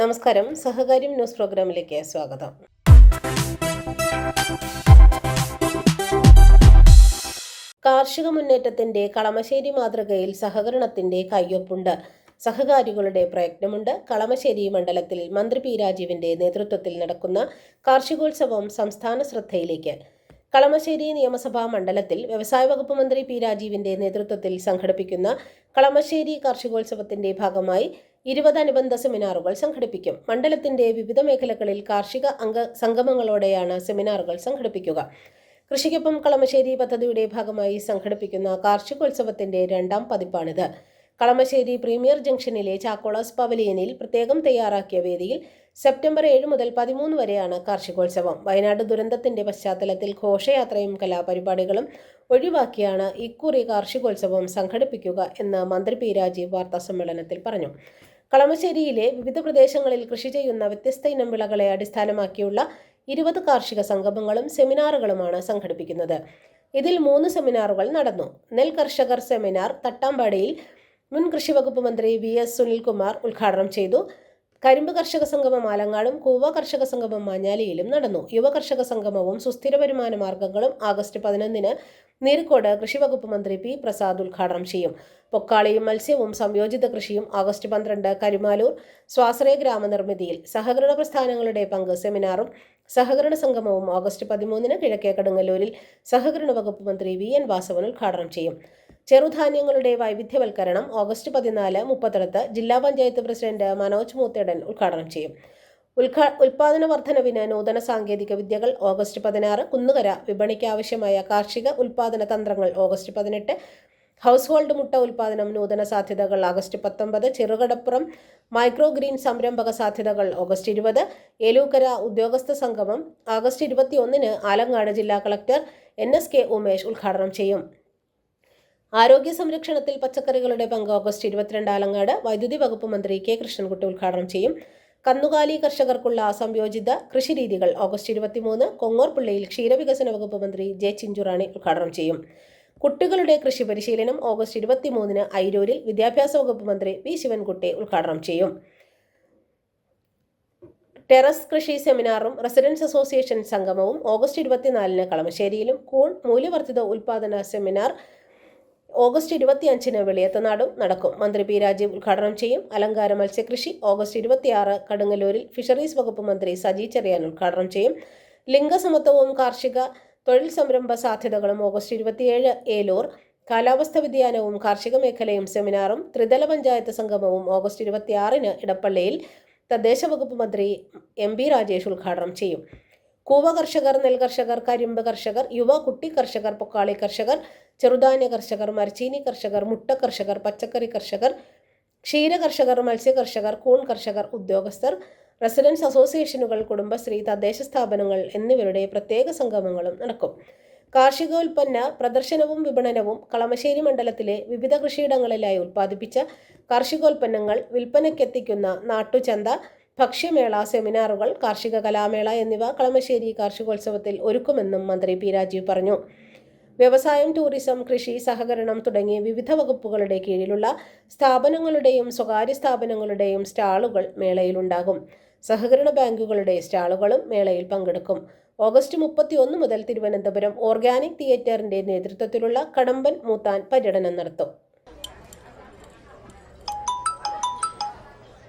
നമസ്കാരം. സഹകാര്യം ന്യൂസ് പ്രോഗ്രാമിലേക്ക് സ്വാഗതം. കാർഷിക മുന്നേറ്റത്തിന്റെ കളമശ്ശേരി മാതൃകയിൽ സഹകരണത്തിന്റെ കയ്യൊപ്പുണ്ട്. സഹകാരികളുടെ പ്രയത്നമുണ്ട്. കളമശ്ശേരി മണ്ഡലത്തിൽ മന്ത്രി പി രാജീവിന്റെ നേതൃത്വത്തിൽ നടക്കുന്ന കാർഷികോത്സവം സംസ്ഥാന ശ്രദ്ധയിലേക്ക്. കളമശ്ശേരി നിയമസഭാ മണ്ഡലത്തിൽ വ്യവസായ വകുപ്പ് മന്ത്രി പി രാജീവിന്റെ നേതൃത്വത്തിൽ സംഘടിപ്പിക്കുന്ന കളമശ്ശേരി കാർഷികോത്സവത്തിന്റെ ഭാഗമായി ഇരുപത് അനുബന്ധ സെമിനാറുകൾ സംഘടിപ്പിക്കും. മണ്ഡലത്തിന്റെ വിവിധ മേഖലകളിൽ കാർഷിക അംഗ സംഗമങ്ങളോടെയാണ് സെമിനാറുകൾ സംഘടിപ്പിക്കുക. കൃഷിക്കൊപ്പം കളമശ്ശേരി പദ്ധതിയുടെ ഭാഗമായി സംഘടിപ്പിക്കുന്ന കാർഷികോത്സവത്തിന്റെ രണ്ടാം പതിപ്പാണിത്. കളമശ്ശേരി പ്രീമിയർ ജംഗ്ഷനിലെ ചാക്കോളാസ് പവലിയനിൽ പ്രത്യേകം തയ്യാറാക്കിയ വേദിയിൽ സെപ്റ്റംബർ ഏഴ് മുതൽ പതിമൂന്ന് വരെയാണ് കാർഷികോത്സവം. വയനാട് ദുരന്തത്തിന്റെ പശ്ചാത്തലത്തിൽ ഘോഷയാത്രയും കലാപരിപാടികളും ഒഴിവാക്കിയാണ് ഇക്കുറി കാർഷികോത്സവം സംഘടിപ്പിക്കുക എന്ന് മന്ത്രി പി രാജീവ് വാർത്താസമ്മേളനത്തിൽ പറഞ്ഞു. കളമശ്ശേരിയിലെ വിവിധ പ്രദേശങ്ങളിൽ കൃഷി ചെയ്യുന്ന വ്യത്യസ്ത ഇനം വിളകളെ അടിസ്ഥാനമാക്കിയുള്ള ഇരുപത് കാർഷിക സംഗമങ്ങളും സെമിനാറുകളുമാണ് സംഘടിപ്പിക്കുന്നത്. ഇതിൽ മൂന്ന് സെമിനാറുകൾ നടന്നു. നെൽ കർഷകർ സെമിനാർ തട്ടാമ്പാടിയിൽ മുൻ കൃഷി വകുപ്പ് മന്ത്രി വി എസ് സുനിൽകുമാർ ഉദ്ഘാടനം ചെയ്തു. കരിമ്പ് കർഷക സംഗമം ആലങ്ങാടും കൂവ കർഷക സംഗമം മാഞ്ഞാലിയിലും നടന്നു. യുവ കർഷക സംഗമവും സുസ്ഥിര വരുമാന മാർഗങ്ങളും ആഗസ്റ്റ് പതിനൊന്നിന് നീർക്കോട് കൃഷി വകുപ്പ് മന്ത്രി പി പ്രസാദ് ഉദ്ഘാടനം ചെയ്യും. പൊക്കാളിയും മത്സ്യവും സംയോജിത കൃഷിയും ഓഗസ്റ്റ് പന്ത്രണ്ട് കരുമാലൂർ സ്വാശ്രയ ഗ്രാമനിർമ്മിതിയിൽ സഹകരണ പ്രസ്ഥാനങ്ങളുടെ പങ്ക് സെമിനാറും സഹകരണ സംഗമവും ഓഗസ്റ്റ് പതിമൂന്നിന് കിഴക്കേ കടുങ്ങല്ലൂരിൽ സഹകരണ വകുപ്പ് മന്ത്രി വി എൻ വാസവൻ ഉദ്ഘാടനം ചെയ്യും. ചെറുധാന്യങ്ങളുടെ വൈവിധ്യവൽക്കരണം ഓഗസ്റ്റ് പതിനാല് മുപ്പത്തിടത്ത് ജില്ലാ പഞ്ചായത്ത് പ്രസിഡന്റ് മനോജ് മൂത്തേടൻ ഉദ്ഘാടനം ചെയ്യും. ഉദ്ഘാ ഉൽപാദന വർധനവിന് നൂതന സാങ്കേതിക വിദ്യകൾ ഓഗസ്റ്റ് പതിനാറ് കുന്നുകര വിപണിക്ക് ആവശ്യമായ കാർഷിക ഉൽപാദന തന്ത്രങ്ങൾ ഓഗസ്റ്റ് പതിനെട്ട്. ഹൗസ് ഹോൾഡ് മുട്ട ഉൽപാദനം നൂതന സാധ്യതകൾ ആഗസ്റ്റ് പത്തൊമ്പത്. ചെറുകടപ്പുറം മൈക്രോ ഗ്രീൻ സംരംഭക സാധ്യതകൾ ഓഗസ്റ്റ് ഇരുപത്. ഏലൂക്കര ഉദ്യോഗസ്ഥ സംഗമം ആഗസ്റ്റ് ഇരുപത്തിയൊന്നിന് ആലങ്ങാട് ജില്ലാ collector N S K Umesh ഉദ്ഘാടനം ചെയ്യും. ആരോഗ്യ സംരക്ഷണത്തിൽ പച്ചക്കറികളുടെ പങ്ക് ഓഗസ്റ്റ് ഇരുപത്തിരണ്ട് ആലങ്ങാട് വൈദ്യുതി വകുപ്പ് മന്ത്രി കെ കൃഷ്ണൻകുട്ടി ഉദ്ഘാടനം ചെയ്യും. കന്നുകാലി കർഷകർക്കുള്ള സംയോജിത കൃഷിരീതികൾ ഓഗസ്റ്റ് ഇരുപത്തിമൂന്ന് കൊങ്ങോർപിള്ളയിൽ ക്ഷീരവികസന വകുപ്പ് മന്ത്രി ജെ ചിഞ്ചുറാണി ഉദ്ഘാടനം ചെയ്യും. കുട്ടികളുടെ കൃഷി പരിശീലനം ഓഗസ്റ്റ് ഇരുപത്തിമൂന്നിന് ഐരൂരിൽ വിദ്യാഭ്യാസ വകുപ്പ് മന്ത്രി വി ശിവൻകുട്ടി ഉദ്ഘാടനം ചെയ്യും. ടെറസ് കൃഷി സെമിനാറും റെസിഡൻസ് അസോസിയേഷൻ സംഗമവും ഓഗസ്റ്റ് ഇരുപത്തിനാലിന് കളമശ്ശേരിയിലും കൂൺ മൂല്യവർദ്ധിത ഉൽപാദന സെമിനാർ ഓഗസ്റ്റ് ഇരുപത്തിയഞ്ചിന് വെളിയത്തനാടും നടക്കും. മന്ത്രി പി രാജീവ് ഉദ്ഘാടനം ചെയ്യും. അലങ്കാര മത്സ്യകൃഷി ഓഗസ്റ്റ് ഇരുപത്തിയാറ് കടുങ്ങല്ലൂരിൽ ഫിഷറീസ് വകുപ്പ് മന്ത്രി സജി ചെറിയാൻ ഉദ്ഘാടനം ചെയ്യും. ലിംഗസമത്വവും കാർഷിക തൊഴിൽ സംരംഭ സാധ്യതകളും ഓഗസ്റ്റ് ഇരുപത്തിയേഴ് ഏലൂർ. കാലാവസ്ഥ വ്യതിയാനവും കാർഷിക മേഖലയും സെമിനാറും ത്രിതല പഞ്ചായത്ത് സംഗമവും ഓഗസ്റ്റ് ഇരുപത്തിയാറിന് ഇടപ്പള്ളിയിൽ തദ്ദേശ വകുപ്പ് മന്ത്രി എം പി രാജേഷ് ഉദ്ഘാടനം ചെയ്യും. കൂവ കർഷകർ നെൽകർഷകർ കരിമ്പ് കർഷകർ യുവ കുട്ടി കർഷകർ പൊക്കാളി കർഷകർ ചെറുധാന്യ കർഷകർ മരച്ചീനി കർഷകർ മുട്ട കർഷകർ പച്ചക്കറി കർഷകർ ക്ഷീര കർഷകർ മത്സ്യ കർഷകർ കൂൺ കർഷകർ ഉദ്യോഗസ്ഥർ റെസിഡൻസ് അസോസിയേഷനുകൾ കുടുംബശ്രീ തദ്ദേശ സ്ഥാപനങ്ങൾ എന്നിവരുടെ പ്രത്യേക സംഗമങ്ങളും നടക്കും. കാർഷികോൽപ്പന്ന പ്രദർശനവും വിപണനവും കളമശ്ശേരി മണ്ഡലത്തിലെ വിവിധ കൃഷിയിടങ്ങളിലായി ഉൽപ്പാദിപ്പിച്ച കാർഷികോൽപ്പന്നങ്ങൾ വിൽപ്പനയ്ക്കെത്തിക്കുന്ന നാട്ടുചന്ത ഭക്ഷ്യമേള സെമിനാറുകൾ കാർഷിക കലാമേള എന്നിവ കളമശ്ശേരി കാർഷികോത്സവത്തിൽ ഒരുക്കുമെന്നും മന്ത്രി പി രാജീവ് പറഞ്ഞു. വ്യവസായം ടൂറിസം കൃഷി സഹകരണം തുടങ്ങി വിവിധ വകുപ്പുകളുടെ കീഴിലുള്ള സ്ഥാപനങ്ങളുടെയും സ്വകാര്യ സ്ഥാപനങ്ങളുടെയും സ്റ്റാളുകൾ മേളയിലുണ്ടാകും. സഹകരണ ബാങ്കുകളുടെ സ്റ്റാളുകളും മേളയിൽ പങ്കെടുക്കും. ഓഗസ്റ്റ് മുപ്പത്തി ഒന്ന് മുതൽ തിരുവനന്തപുരം ഓർഗാനിക് തിയേറ്ററിന്റെ നേതൃത്വത്തിലുള്ള കടമ്പൻ മൂത്താൻ പര്യടനം നടത്തും.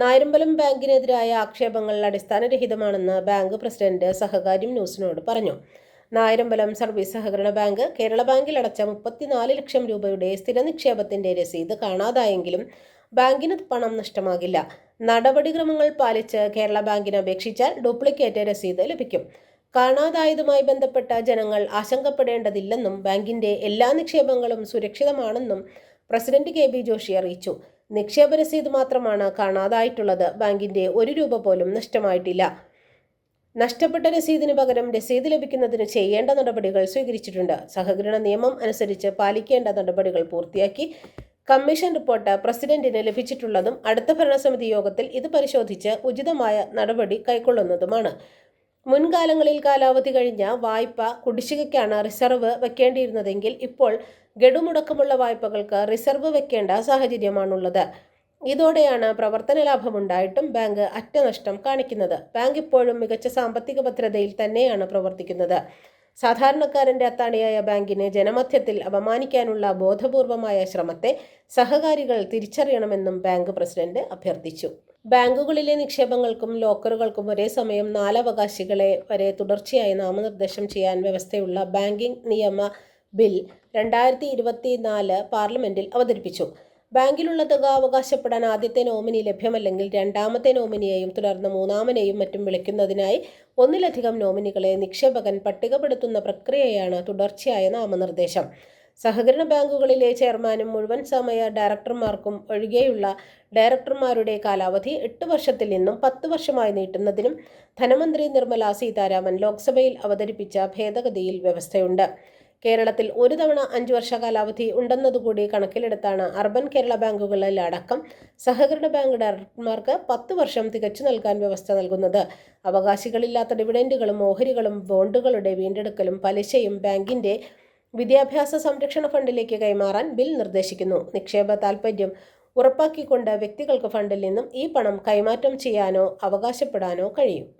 Nayarambalam ബാങ്കിനെതിരായ ആക്ഷേപങ്ങൾ അടിസ്ഥാനരഹിതമാണെന്ന് ബാങ്ക് പ്രസിഡന്റ് സഹകാര്യം ന്യൂസിനോട് പറഞ്ഞു. നായരമ്പലം സർവീസ് സഹകരണ ബാങ്ക് കേരള ബാങ്കിൽ അടച്ച മുപ്പത്തിനാല് ലക്ഷം രൂപയുടെ സ്ഥിര നിക്ഷേപത്തിന്റെ രസീത് കാണാതായെങ്കിലും ബാങ്കിന് പണം നഷ്ടമാകില്ല. നടപടിക്രമങ്ങൾ പാലിച്ച് കേരള ബാങ്കിന് അപേക്ഷിച്ചാൽ ഡ്യൂപ്ലിക്കേറ്റ് രസീത് ലഭിക്കും. കാണാതായതുമായി ബന്ധപ്പെട്ട ജനങ്ങൾ ആശങ്കപ്പെടേണ്ടതില്ലെന്നും ബാങ്കിന്റെ എല്ലാ നിക്ഷേപങ്ങളും സുരക്ഷിതമാണെന്നും പ്രസിഡന്റ് കെ ബി ജോഷി അറിയിച്ചു. നിക്ഷേപ രസീത് മാത്രമാണ് കാണാതായിട്ടുള്ളത്. ബാങ്കിന്റെ ഒരു രൂപ പോലും നഷ്ടമായിട്ടില്ല. നഷ്ടപ്പെട്ട രസീതിന് പകരം രസീത് ലഭിക്കുന്നതിന് ചെയ്യേണ്ട നടപടികൾ സ്വീകരിച്ചിട്ടുണ്ട്. സഹകരണ നിയമം അനുസരിച്ച് പാലിക്കേണ്ട നടപടികൾ പൂർത്തിയാക്കി കമ്മീഷൻ റിപ്പോർട്ട് പ്രസിഡന്റിന് ലഭിച്ചിട്ടുള്ളതും അടുത്ത ഭരണസമിതി യോഗത്തിൽ ഇത് പരിശോധിച്ച് ഉചിതമായ നടപടി കൈക്കൊള്ളുന്നതുമാണ്. മുൻകാലങ്ങളിൽ കാലാവധി കഴിഞ്ഞ വായ്പ കുടിശ്ശികയ്ക്കാണ് റിസർവ് വെക്കേണ്ടിയിരുന്നതെങ്കിൽ ഇപ്പോൾ ഗഡുമുടക്കമുള്ള വായ്പകൾക്ക് റിസർവ് വെക്കേണ്ട സാഹചര്യമാണുള്ളത്. ഇതോടെയാണ് പ്രവർത്തന ലാഭമുണ്ടായിട്ടും ബാങ്ക് അറ്റനഷ്ടം കാണിക്കുന്നത്. ബാങ്ക് ഇപ്പോഴും മികച്ച സാമ്പത്തിക ഭദ്രതയിൽ തന്നെയാണ് പ്രവർത്തിക്കുന്നത്. സാധാരണക്കാരന്റെ അത്താണിയായ ബാങ്കിനെ ജനമധ്യത്തിൽ അപമാനിക്കാനുള്ള ബോധപൂർവമായ ശ്രമത്തെ സഹകാരികൾ തിരിച്ചറിയണമെന്നും ബാങ്ക് പ്രസിഡന്റ് അഭ്യർത്ഥിച്ചു. ബാങ്കുകളിലെ നിക്ഷേപങ്ങൾക്കും ലോക്കറുകൾക്കും ഒരേ സമയം നാലവകാശികളെ വരെ തുടർച്ചയായി നാമനിർദ്ദേശം ചെയ്യാൻ വ്യവസ്ഥയുള്ള ബാങ്കിംഗ് നിയമ ബിൽ രണ്ടായിരത്തി ഇരുപത്തിനാല് പാർലമെന്റിൽ അവതരിപ്പിച്ചു. ബാങ്കിലുള്ള തുക അവകാശപ്പെടാൻ ആദ്യത്തെ നോമിനി ലഭ്യമല്ലെങ്കിൽ രണ്ടാമത്തെ നോമിനിയെയും തുടർന്ന് മൂന്നാമനെയും മറ്റും വിളിക്കുന്നതിനായി ഒന്നിലധികം നോമിനികളെ നിക്ഷേപകൻ പട്ടികപ്പെടുത്തുന്ന പ്രക്രിയയാണ് തുടർച്ചയായ നാമനിർദ്ദേശം. സഹകരണ ബാങ്കുകളിലെ ചെയർമാനും മുഴുവൻ സമയ ഡയറക്ടർമാർക്കും ഒഴികെയുള്ള ഡയറക്ടർമാരുടെ കാലാവധി എട്ട് വർഷത്തിൽ നിന്നും പത്ത് വർഷമായി നീട്ടുന്നതിനും ധനമന്ത്രി നിർമ്മല സീതാരാമൻ ലോക്സഭയിൽ അവതരിപ്പിച്ച ഭേദഗതിയിൽ വ്യവസ്ഥയുണ്ട്. കേരളത്തിൽ ഒരു തവണ അഞ്ചു വർഷ കാലാവധി ഉണ്ടെന്നതുകൂടി കണക്കിലെടുത്താണ് അർബൻ കേരള ബാങ്കുകളിലടക്കം സഹകരണ ബാങ്ക് ഡയറക്ടർമാർക്ക് പത്ത് വർഷം തികച്ചു നൽകാൻ വ്യവസ്ഥ നൽകുന്നത്. അവകാശികളില്ലാത്ത ഡിവിഡൻഡുകളും ഓഹരികളും ബോണ്ടുകളുടെ വീണ്ടെടുക്കലും പലിശയും ബാങ്കിന്റെ വിദ്യാഭ്യാസ സംരക്ഷണ ഫണ്ടിലേക്ക് കൈമാറാൻ ബിൽ നിർദ്ദേശിക്കുന്നു. നിക്ഷേപ താൽപ്പര്യം ഉറപ്പാക്കിക്കൊണ്ട് വ്യക്തികൾക്ക് ഫണ്ടിൽ നിന്നും ഈ പണം കൈമാറ്റം ചെയ്യാനോ അവകാശപ്പെടാനോ കഴിയും.